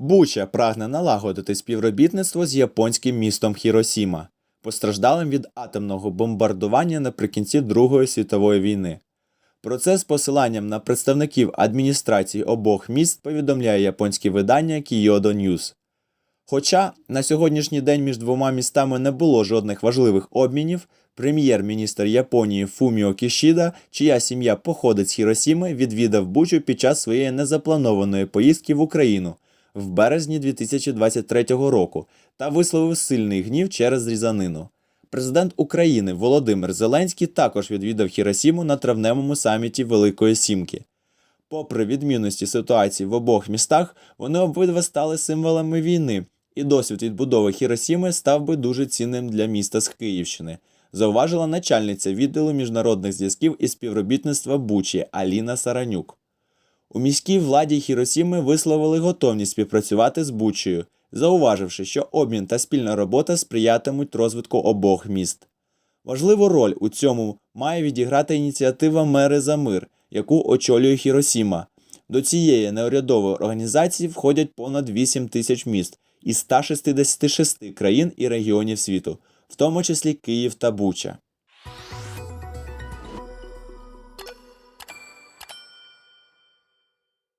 Буча прагне налагодити співробітництво з японським містом Хіросіма, постраждалим від атомного бомбардування наприкінці Другої світової війни. Про це з посиланням на представників адміністрації обох міст повідомляє японське видання Kyodo News. Хоча на сьогоднішній день між двома містами не було жодних важливих обмінів, прем'єр-міністр Японії Фуміо Кішіда, чия сім'я походить з Хіросіми, відвідав Бучу під час своєї незапланованої поїздки в Україну в березні 2023 року та висловив сильний гнів через різанину. Президент України Володимир Зеленський також відвідав Хіросіму на травневому саміті Великої Сімки. Попри відмінності ситуації в обох містах, вони обидва стали символами війни, і досвід відбудови Хіросіми став би дуже цінним для міста з Київщини, зауважила начальниця відділу міжнародних зв'язків і співробітництва Бучі Аліна Саранюк. У міській владі Хіросіми висловили готовність співпрацювати з Бучею, зауваживши, що обмін та спільна робота сприятимуть розвитку обох міст. Важливу роль у цьому має відіграти ініціатива Мери за мир, яку очолює Хіросіма. До цієї неурядової організації входять понад 8 тисяч міст із 166 країн і регіонів світу, в тому числі Київ та Буча.